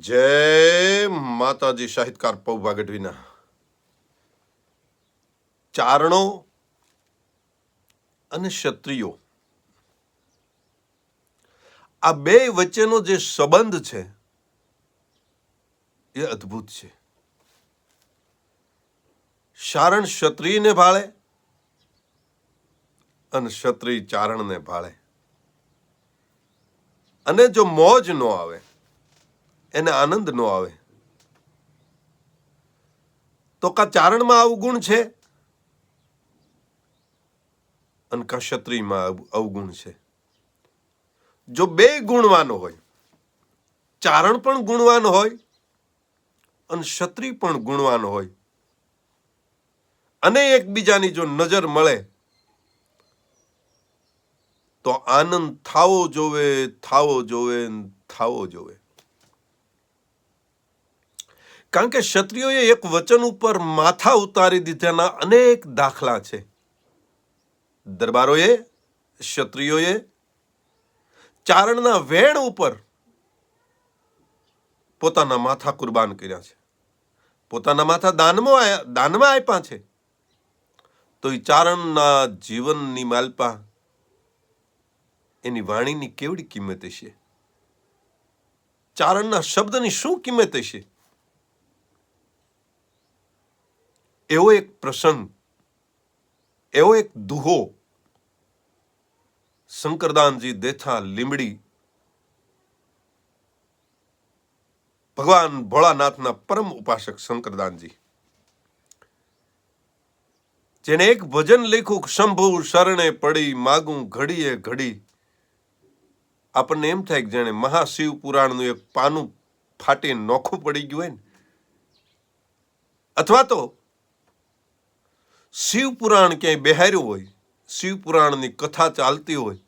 જય માતાજી સાહિત્યકાર પૌભા ગઢવીના ચારણો અને ક્ષત્રિયો. આ બે વચ્ચેનો જે સંબંધ છે, એ અદ્ભુત છે. શારણ ક્ષત્રિયને ભાળે અને ક્ષત્રિય ચારણને ભાળે. અને જો મોજ ન આવે એને આનંદ ન આવે. તો કા ચારણમાં અવગુણ છે? અને કા ક્ષત્રિયમાં અવ- અવગુણ છે? જો બે ગુણવાન હોય, ચારણ પણ ગુણવાન હોય અને ક્ષત્રિય પણ ગુણવાન હોય, અને એકબીજાની જો નજર મળે, તો આનંદ થાવો જોવે થાવો જોવે થાવો જોવે. કારણ કે ક્ષત્રિયોએ એક વચન ઉપર માથા ઉતારી દીધાના અનેક દાખલા છે. દરબારોએ, ક્ષત્રિયોએ ચારણના વેણ ઉપર પોતાના માથા કુરબાન કર્યા છે. પોતાના માથા દાનમાં દાનમાં આપ્યા છે. તો એ ચારણના જીવનની માલપા એની વાણીની કેવડી કિંમત હશે? ચારણના શબ્દની શું કિંમત હશે? એવો એક પ્રસંગ, એવો એક દુહો શંકરદાનજી દેથા લીમડી ભગવાન ભોળાનાથના પરમ ઉપાસક શંકરદાનજી. જેને એક ભજન લખ્યું શંભુ શરણે પડી, માગું ઘડીએ ઘડી. આપણને એમ થાય કે જાણે મહાશિવ પુરાણનું એક પાનું ફાટી નોખું પડી ગયું હોય ને. અથવા તો શિવ પુરાણ ક્યાંય બેહાર્યું હોય શિવ પુરાણની કથા ચાલતી હોય,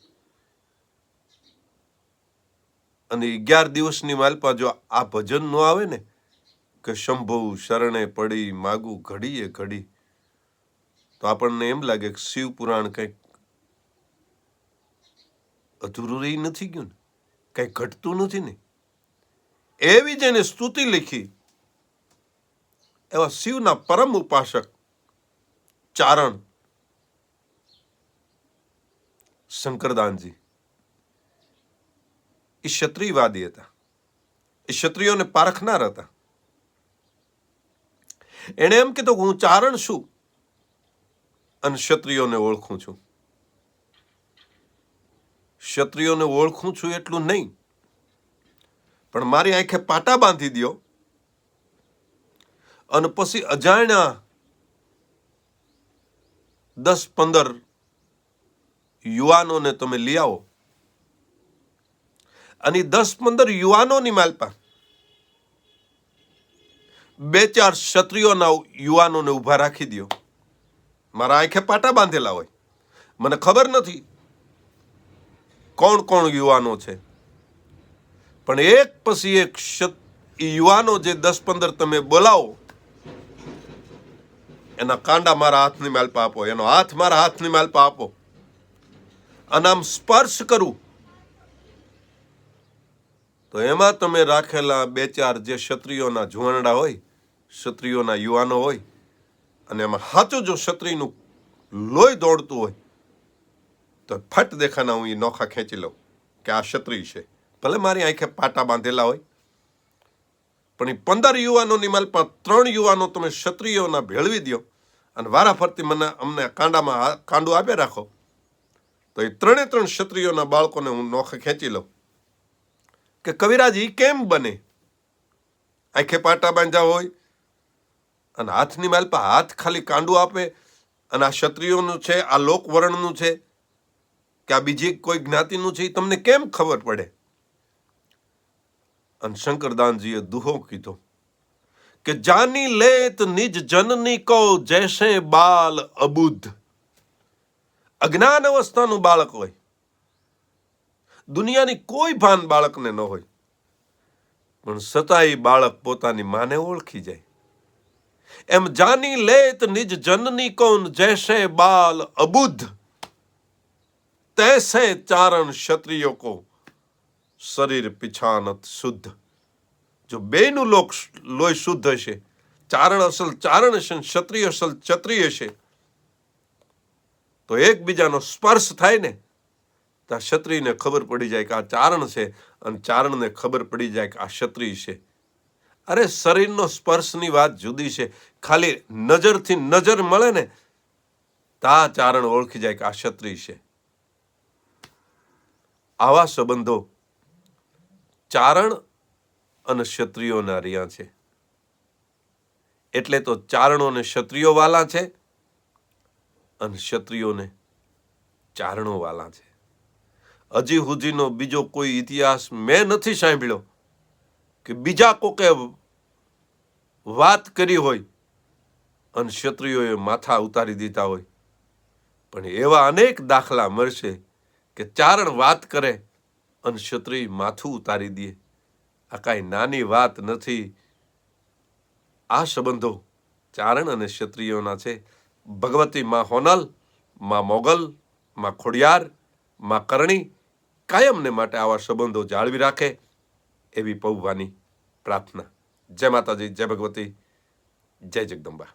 અને અગિયાર દિવસની માલપા જો આ ભજન આવે ને, કે શંભુ શરણે પડી, માગું ઘડીએ ઘડી, તો આપણને એમ લાગે કે શિવ પુરાણ કંઈક અધૂરું રહી નથી ગયું ને કંઈ ઘટતું નથી ને. એવી જેને સ્તુતિ લખી એવા શિવના પરમ ઉપાસક ચારણ. શંકરદાનજી. એ ક્ષત્રિયવાદી હતા. એ ક્ષત્રિયોને પારખનાર હતા. એણે એમ કીધું હું ચારણ છું અને ક્ષત્રિયોને ઓળખું છું. ક્ષત્રિયોને ઓળખું છું એટલું નહીં. પણ મારી આંખે પાટા બાંધી દ્યો અને પછી અજાણ્યા દસ પંદર યુવાનોને તમે લઈ આવો. અને દસ પંદર યુવાનોની માલપા બે ચાર ક્ષત્રિયોના યુવાનોને ઊભા રાખી દ્યો. મારા આંખે પાટા બાંધેલા હોય. મને ખબર નથી કોણ કોણ યુવાનો છે. પણ એક પછી એક યુવાનો જે દસ પંદર તમે બોલાવો એના કાંડા મારા હાથની માલપા આપો એનો હાથ મારા હાથની માલપા આપો અને આમ સ્પર્શ કરું. તો એમાં તમે રાખેલા બે ચાર જે ક્ષત્રિયોના જુવાનડા હોય, ક્ષત્રિયોના યુવાનો હોય, અને એમાં સાચું જો ક્ષત્રિયનું લોહી દોડતું હોય, તો ફટ દેખાના હું એ નોખા ખેંચી લઉં કે આ ક્ષત્રિય છે. ભલે મારી આંખે પાટા બાંધેલા હોય, પણ એ પંદર યુવાનોની માલપા ત્રણ યુવાનો તમે ક્ષત્રિયોના ભેળવી દો અને વારા ફરતી મને અમને કાંડામાં કાંડું આપે રાખો. તો એ ત્રણે ત્રણ ક્ષત્રિયોના બાળકોને હું નોખે ખેંચી લઉં. કે કવિરાજ એ કેમ બને? આંખે પાટા બાંધ્યા હોય અને હાથની માલપા હાથ ખાલી કાંડું આપે અને આ ક્ષત્રિયોનું છે, આ લોકવર્ણનું છે, કે આ બીજી કોઈ જ્ઞાતિનું છે એ તમને કેમ ખબર પડે? અને શંકરદાનજીએ દુહો કીધો. કે જાની લેત નિજ જનની કો જૈસે બાલ અબુદ્ધ. અજ્ઞાન અવસ્થાનું બાળક હોય. દુનિયાની કોઈ ભાન બાળકને ન હોય. પણ છતાંય બાળક પોતાની માને ઓળખી જાય. એમ જાની લેત નિજ જનની કોન જૈસે બાલ અબુદ્ધ. તૈસે ચારણ ક્ષત્રિયો કો શરીર પિછાનત શુદ્ધ. જો બેયનું લોક લોહી શુદ્ધ હશે, ચારણ અસલ, ચારણ હશે ક્ષત્રિય અસલ ક્ષત્રિય હશે, તો એકબીજાનો સ્પર્શ થાય ને, તો ક્ષત્રિયને ખબર પડી જાય કે આ ચારણ છે અને ચારણને ખબર પડી જાય કે આ ક્ષત્રિય છે. અરે શરીરનો સ્પર્શની વાત જુદી છે. ખાલી નજરથી નજર મળે ને, તા ચારણ ઓળખી જાય કે આ ક્ષત્રિય છે. આવા સંબંધો ચારણ અને ક્ષત્રિયોના રહ્યા છે. એટલે તો ચારણોને ક્ષત્રિયો વાલા છે અને ક્ષત્રિયોને ચારણો વાલા છે. હજી સુધીનો બીજો કોઈ ઇતિહાસ મેં નથી સાંભળ્યો કે બીજા કોકે વાત કરી હોય અને ક્ષત્રિયોએ માથા ઉતારી દીધા હોય. પણ એવા અનેક દાખલા મળશે કે ચારણ વાત કરે અને ક્ષત્રિય માથું ઉતારી દે. આ કાંઈ નાની વાત નથી. આ સંબંધો ચારણ અને ક્ષત્રિયોના છે. ભગવતી માં હોનલ, માં મોગલ, માં ખોડિયાર, માં કરણી કાયમને માટે આવા સંબંધો જાળવી રાખે એવી પૌવાની પ્રાર્થના. જય માતાજી, જય ભગવતી, જય જગદંબા.